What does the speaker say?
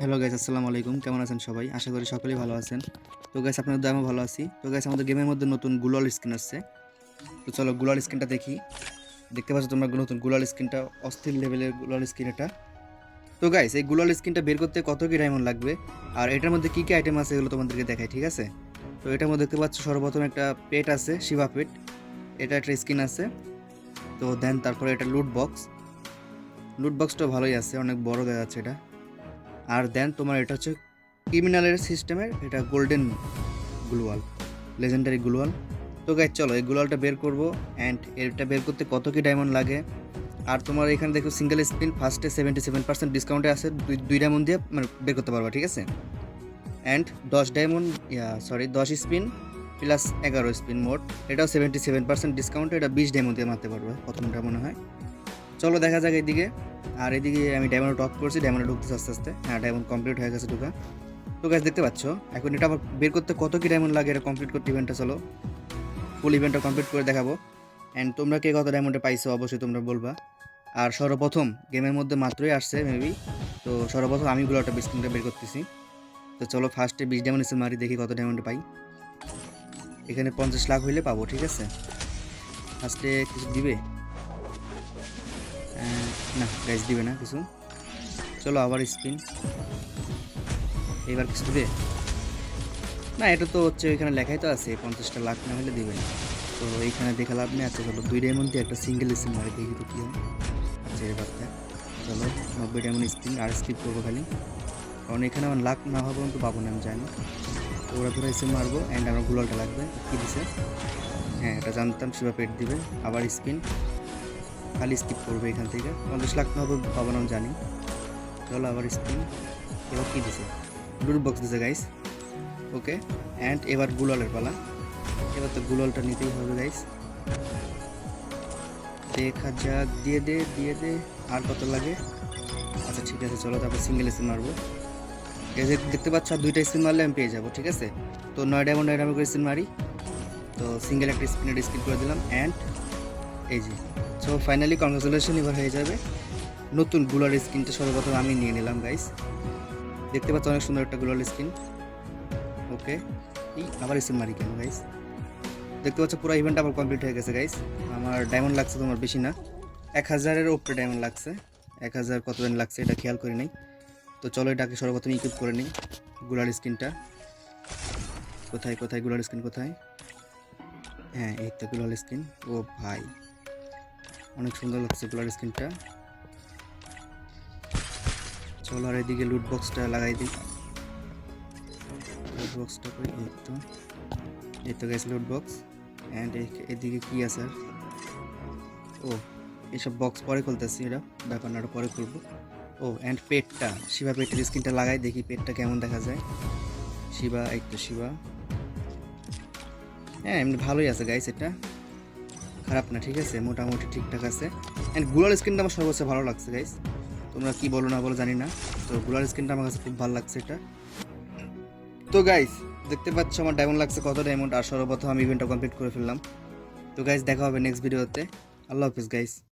Hello guys আসসালামু আলাইকুম। কেমন আছেন সবাই? আশা করি সকলেই ভালো আছেন। তো গাইস আপনাদের আমিও ভালো আছি। তো গাইস আমাদের গেমের মধ্যে নতুন গুলাল স্কিন আসছে। তো, চলো গুলাল স্কিনটা দেখি। দেখতে পাচ্ছ তোমরা নতুন গুলাল স্কিনটা অস্থির লেভেলের গুলাল স্কিন এটা। তো গাইস এই গুলাল স্কিনটা বের করতে কত কি ডায়মন্ড লাগবে? আর এটার মধ্যে কি কি আইটেম আছে এগুলো তোমাদেরকে দেখাই, ঠিক আছে? তো, এটার মধ্যে দেখতে পাচ্ছ সর্বপ্রথম একটা পেট আছে শিবা পেট এটা একটা স্কিন আছে। তো দেন তারপরে এটা লুট বক্স লুট বক্সটা ভালোই আছে, অনেক বড় দেখা যাচ্ছে এটা। আর দেন তোমার এটা হচ্ছে ক্রিমিনালের সিস্টেমের এটা গোল্ডেন গ্লুয়াল লেজেন্ডারি গ্লুয়াল তো গাইজ চলো এই গ্লুয়ালটা বের করব অ্যান্ড এটা বের করতে কত কি ডায়মন্ড লাগে? আর তোমার এখানে দেখো সিঙ্গেল স্পিন ফার্স্টে সেভেন্টি সেভেন পার্সেন্ট ডিসকাউন্টে আছে, দুই দুই ডায়মন্ড দিয়ে মানে বের করতে পারবা, ঠিক আছে? অ্যান্ড দশ ডায়মন্ড সরি দশ স্পিন প্লাস এগারো স্পিন মোট, এটাও সেভেন্টি সেভেন পার্সেন্ট ডিসকাউন্টে এটা বিশ ডায়মন্ড দিয়ে মারতে পারবে, প্রথমটা মনে হয়। চলো দেখা যাক এদিকে আর এদিকে আমি ডায়মন্ড টপ করছি ডায়মন্ডে ঢুকতেছে আস্তে আস্তে। হ্যাঁ ডায়মন্ড কমপ্লিট হয়ে গেছে ঢুকা। তো গাছ দেখতে পাচ্ছ? এখন এটা আবার বের করতে কত কি ডায়মন্ড লাগে এটা কমপ্লিট করতে ইভেন্টটা চলো। ফুল ইভেন্টটা কমপ্লিট করে দেখাবো। অ্যান্ড তোমরা কে কত ডায়মন্ডে পাইছো অবশ্যই তোমরা বলবা। আর সর্বপ্রথম গেমের মধ্যে মাত্রই আসছে মেবি তো সর্বপ্রথম আমি গুলোটা বিস্কিনটা বের করতেছি। তো চলো ফার্স্টে বিশ ডায়মন্ড এসে মারি, দেখি কত ডায়মন্ডে পাই। এখানে পঞ্চাশ লাখ হইলে পাবো, ঠিক আছে? ফার্স্টে কিছু দিবে? না গাইজ দিবে না কিছু। চলো আবার স্পিন এবার কিছু দিবে? না, এটা তো হচ্ছে এখানে লেখাই তো আছে, পঞ্চাশটা লাখ না হলে দিবে না। তো এইখানে দেখা লাভ নেই আচ্ছা চলো দুই ডায়মন্ড দিয়ে একটা সিঙ্গেল স্পিন মারি, দেখি তো কী হয়। আচ্ছা এবার চলো, নব্বই ডায়মন্ড স্পিন আর স্কিপ করব খালি। কারণ এখানে আমার লাখ না হওয়া পর্যন্ত পাবো না, আমি জানি। তো ওরা ধরে এসে মারবো অ্যান্ড আমার গুলালটা লাগবে। কী দিছে? হ্যাঁ এটা জানতাম শিবা পেট দিবে। আবার স্পিন খালি স্কিপ করবে এখান থেকে। পঞ্চাশ লাখ হবে, পাবো আমি জানি। চলো আবার স্পিন এবার কী দিছে? লুট বক্স দিছে গাইস ওকে অ্যান্ড এবার গুলালের পালা। এবার তো গুলালটা নিতেই হবে গাইস দেখা যাক, দিয়ে দে দিয়ে দে। আর কত লাগে? আচ্ছা ঠিক আছে, চলো তারপর সিঙ্গেল স্পিন মারবো। দেখতে পাচ্ছ, আর দুইটা স্পিন মারলে আমি পেয়ে যাব, ঠিক আছে? তো নয় ডায়মন্ড নয় ডায়মন্ড করে স্পিন মারি। তো সিঙ্গেল একটা স্পিনের স্কিপ করে দিলাম। অ্যান্ড এই যে সো ফাইনালি কংগ্রেচুলেশন এবার হয়ে যাবে। নতুনগুলার স্কিনটা সর্বপ্রথম আমি নিয়ে নিলাম গাইস দেখতে পাচ্ছ অনেক সুন্দর একটা গুলার স্কিন। ওকে এই আবার স্কিন মারি কেন গাইস দেখতে পাচ্ছ পুরো ইভেন্ট আবার কমপ্লিট হয়ে গেছে গাইস আমার ডায়মন্ড লাগছে তোমার বেশি না। এক হাজারের উপরে ডায়মন্ড লাগছে। এক হাজার কত দিন লাগছে, এটা খেয়াল করি নাই। তো চলো এটাকে সর্বপ্রথম ইকুইপ করে নিই, গুলার স্কিনটা। কোথায় কোথায়গুলার স্কিন, কোথায়? হ্যাঁ এই তো গুলার স্কিন। ও ভাই। অনেক সুন্দর লাগছে গুলার স্ক্রিনটা চলো আর এদিকে লুট বক্সটা লাগাই দিই। লুট বক্সটা কই? এই তো। এই তো গেছে লুট বক্স অ্যান্ড এদিকে কি আছে? ও এইসব বক্স পরে খুলতেছি এটা ব্যাপার না পরে খুলবো। ও অ্যান্ড পেটটা শিবা পেটের স্ক্রিনটা লাগাই, দেখি পেটটা কেমন দেখা যায়। শিবা, এই তো শিবা। হ্যাঁ এমনি ভালোই আছে গাইস এটা। খারাপ না, ঠিক আছে? মোটামুটি ঠিকঠাক আছে। অ্যান্ডগুলার স্ক্রিনটা আমার সর্বোচ্চ ভালো লাগছে গাইস তোমরা কি বলো না বলো, জানি না। তো গুলার স্ক্রিনটা আমার কাছে খুব ভালো লাগছে এটা। তো গাইস দেখতে পাচ্ছ আমার ডায়মন্ড লাগছে কত ডায়মন্ড আর সর্বপ্রথম আমি ইভেন্টটা কমপ্লিট করে ফেললাম। তো গাইস দেখা হবে নেক্সট ভিডিওতে আল্লাহ হাফিজ গাইস